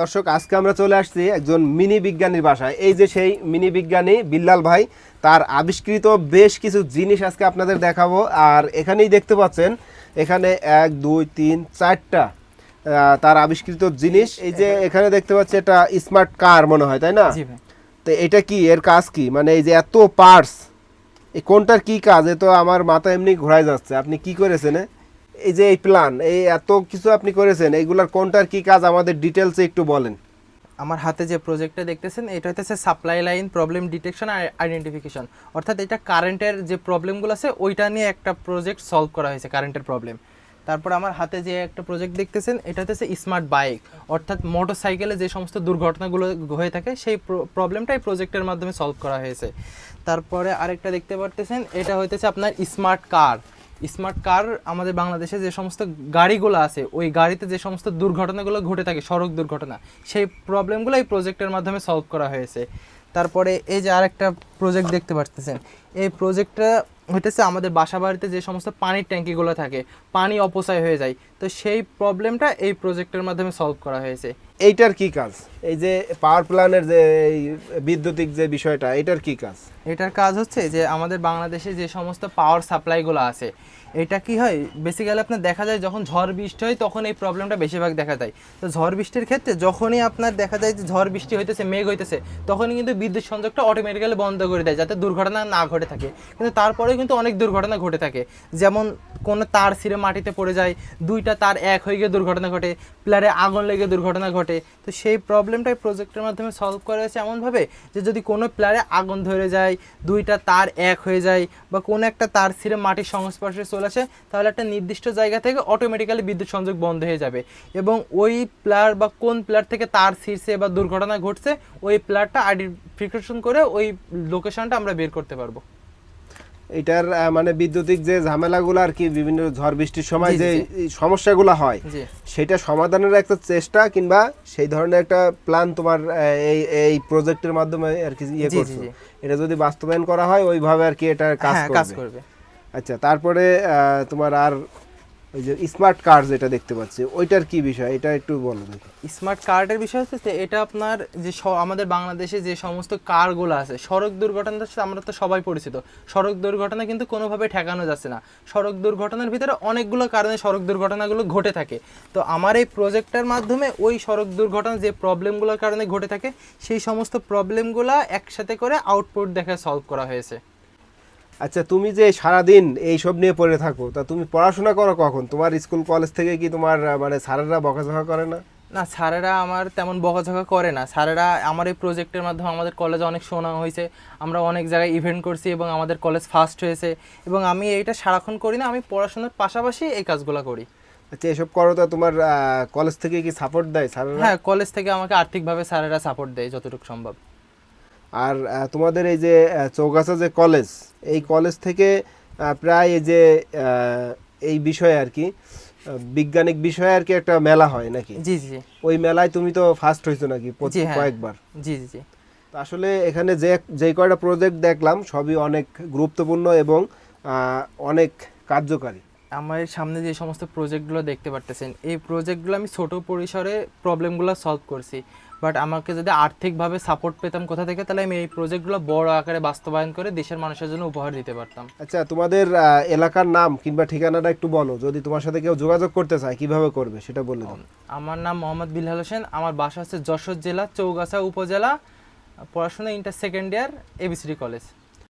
দর্শক আজকে আমরা চলে আসছি একজন মিনি বিজ্ঞানীর বাসায়। এই যে সেই মিনি বিজ্ঞানী বিল্লাল ভাই তার আবিষ্কৃত বেশ কিছু জিনিস আজকে আপনাদের দেখাবো। আর এখানেই দেখতে পাচ্ছেন এখানে এক দুই তিন চারটা তার আবিষ্কৃত জিনিস। এই যে এখানে দেখতে পাচ্ছি এটা স্মার্ট কার মনে হয় তাই না? তো এটা কি? এর কাজ কি? মানে এই যে এত পার্টস এই কোনটার কি কাজ? এ তো আমার মাথা এমনি ঘোরায় যাচ্ছে। আপনি কি করেছেন? এই যে এই প্ল্যান এই এত কিছু আপনি করেছেন এইগুলার কোনটার কি কাজ আমাদের ডিটেলসে একটু বলেন। আমার হাতে যে প্রজেক্টটা দেখতেছেন, এটা হচ্ছে সাপ্লাই লাইন প্রবলেম ডিটেকশন আর আইডেন্টিফিকেশন অর্থাৎ এটা কারেন্টের যে প্রবলেমগুলো আছে, ওইটা নিয়ে একটা প্রজেক্ট সলভ করা হয়েছে কারেন্টের প্রবলেম তারপর আমার হাতে যে একটা প্রজেক্ট দেখতেছেন, এটা হচ্ছে স্মার্ট বাইক অর্থাৎ মোটর সাইকেলে যে সমস্ত দুর্ঘটনাগুলো হয়ে থাকে, সেই প্রবলেমটা এই প্রজেক্টের মাধ্যমে সলভ করা হয়েছে। তারপরে আরেকটা দেখতে পারতেছেন, এটা হইতেছে আপনার স্মার্ট কার স্মার্ট কার আমাদের বাংলাদেশে যে সমস্ত গাড়িগুলো আছে, ওই গাড়িতে যে সমস্ত দুর্ঘটনাগুলো ঘটে থাকে, সড়ক দুর্ঘটনা, সেই প্রবলেমগুলো এই প্রজেক্টের মাধ্যমে সলভ করা হয়েছে। তারপরে এই যে আরেকটা প্রজেক্ট দেখতে পাচ্ছেন এই প্রজেক্টটা হইতেছে আমাদের বাসা বাড়িতে যে সমস্ত পানির ট্যাঙ্কিগুলো থাকে পানি অপচয় হয়ে যায় তো সেই প্রবলেমটা এই প্রজেক্টের মাধ্যমে সলভ করা হয়েছে। এইটার কি কাজ? এই যে পাওয়ার প্ল্যানের যে বিদ্যুতিক যে বিষয়টা এটার কি কাজ? এটার কাজ হচ্ছে যে আমাদের বাংলাদেশে যে সমস্ত পাওয়ার সাপ্লাইগুলো আছে এটা কি হয়? বেসিক্যালি আপনার দেখা যায় যখন ঝড় বৃষ্টি হয় তখন এই প্রবলেমটা বেশিরভাগ দেখা যায়। তো ঝড় বৃষ্টির ক্ষেত্রে যখনই আপনার দেখা যায় যে ঝড় বৃষ্টি হইতেছে মেঘ হইতেছে তখনই কিন্তু বিদ্যুৎ সংযোগটা অটোমেটিক্যালি বন্ধ করে দেয় যাতে দুর্ঘটনা না ঘটে থাকে। কিন্তু তারপরেও কিন্তু অনেক দুর্ঘটনা ঘটে থাকে। যেমন কোনো তার ছিঁড়ে মাটিতে পড়ে যায়, দুইটা তার এক হয়ে গিয়ে দুর্ঘটনা ঘটে, প্লেয়ারে আগুন লেগে দুর্ঘটনা ঘটে। তো সেই প্রবলেমটাই প্রজেক্টের মাধ্যমে সলভ করা হয়েছে এমনভাবে যে যদি কোনো প্লেয়ারে আগুন ধরে যায়, দুইটা তার এক হয়ে যায় বা কোনো একটা তার ছিঁড়ে মাটির সংস্পর্শে চলে আসে, তাহলে একটা নির্দিষ্ট জায়গা থেকে অটোমেটিক্যালি বিদ্যুৎ সংযোগ বন্ধ হয়ে যাবে। এবং ওই প্লেয়ার বা কোন প্লেয়ার থেকে তার ছিঁড়ছে বা দুর্ঘটনা ঘটছে, ওই প্লেয়ারটা আইডেন্টিফিকেশন করে ওই লোকেশনটা আমরা বের করতে পারব। এটার মানে বিদ্যুতিক যে ঝামেলাগুলো আর কি বিভিন্ন ঝড় বৃষ্টির সময় যে সমস্যাগুলো হয় সেটা সমাধানের একটা চেষ্টা কিংবা সেই ধরনের একটা প্ল্যান তোমার এই এই প্রজেক্টের মাধ্যমে আর কি ইয়ে করছ। এটা যদি বাস্তবায়ন করা হয় ওইভাবে আর কি এটা কাজ হ্যাঁ করবে। করবে। আচ্ছা তারপরে আহ, তোমার আর ওই যে স্মার্ট কার্ড যেটা দেখতে পাচ্ছি, ওইটার কি বিষয়? এটা একটু বলো দেখি। স্মার্ট কার্ডের বিষয় হচ্ছে এটা আপনার যে আমাদের বাংলাদেশে যে সমস্ত কারগুলো আছে, সড়ক দুর্ঘটনার সাথে আমরা তো সবাই পরিচিত। সড়ক দুর্ঘটনা কিন্তু কোনোভাবে ঠেকানো যাচ্ছে না। সড়ক দুর্ঘটনার ভিতরে অনেকগুলো কারণে সড়ক দুর্ঘটনাগুলো ঘটে থাকে। তো আমার এই প্রজেক্টের মাধ্যমে ওই সড়ক দুর্ঘটনা যে প্রবলেমগুলোর কারণে ঘটে থাকে, সেই সমস্ত প্রবলেমগুলো একসাথে করে আউটপুট দেখে সলভ করা হয়েছে। আচ্ছা তুমি যে সারাদিন এইসব নিয়ে পড়ে থাকো তা তুমি পড়াশোনা করো কখন? তোমার স্কুল কলেজ থেকে কি তোমার মানে স্যারেরা বকাঝকা করে না? না স্যারেরা আমার তেমন বকাঝকা করে না। স্যারেরা আমার এই প্রজেক্টের মাধ্যমে আমাদের কলেজে অনেক শোনা হয়েছে। আমরা অনেক জায়গায় ইভেন্ট করছি এবং আমাদের কলেজ ফার্স্ট হয়েছে। এবং আমি এইটা সারাক্ষণ করি না আমি পড়াশোনার পাশাপাশি এই কাজগুলো করি। আচ্ছা এসব করো তো তোমার কলেজ থেকে কি সাপোর্ট দেয় স্যারেরা? হ্যাঁ কলেজ থেকে আমাকে আর্থিকভাবে স্যারেরা সাপোর্ট দেয় যতটুকু সম্ভব। আর তোমাদের এই যে চৌগাছা যে কলেজ এই কলেজ থেকে প্রায় এই যে এই বিষয়ে আর কি বৈজ্ঞানিক বিষয়ে আর কি একটা মেলা হয় নাকি? জি জি ওই মেলায় তুমি তো ফার্স্ট হয়েছো নাকি হ্যাঁ। কয়েকবার? জি জি জি। তো আসলে এখানে যে যে কয়টা প্রজেক্ট দেখলাম সবই অনেক গুরুত্বপূর্ণ এবং আহ, অনেক কার্যকারী। আমার সামনে যে সমস্ত প্রজেক্টগুলো দেখতে পারতেছেন এই প্রজেক্টগুলো আমি ছোট পরিসরে প্রবলেমগুলো সলভ করছি। বাট আমাকে যদি আর্থিকভাবে সাপোর্ট পেতাম কোথা থেকে তাহলে আমি এই প্রজেক্টগুলো বড় আকারে বাস্তবায়ন করে দেশের মানুষের জন্য উপহার দিতে পারতাম। আচ্ছা তোমাদের এলাকার নাম কিংবা ঠিকানাটা একটু বলো যদি তোমার সাথে কেউ যোগাযোগ করতে চায় কীভাবে করবে সেটা বলে দাও। আমার নাম মোহাম্মদ বিল্লাল হোসেন আমার বাসা হচ্ছে যশোর জেলা চৌগাছা উপজেলা পড়াশোনা inter second year ABCD college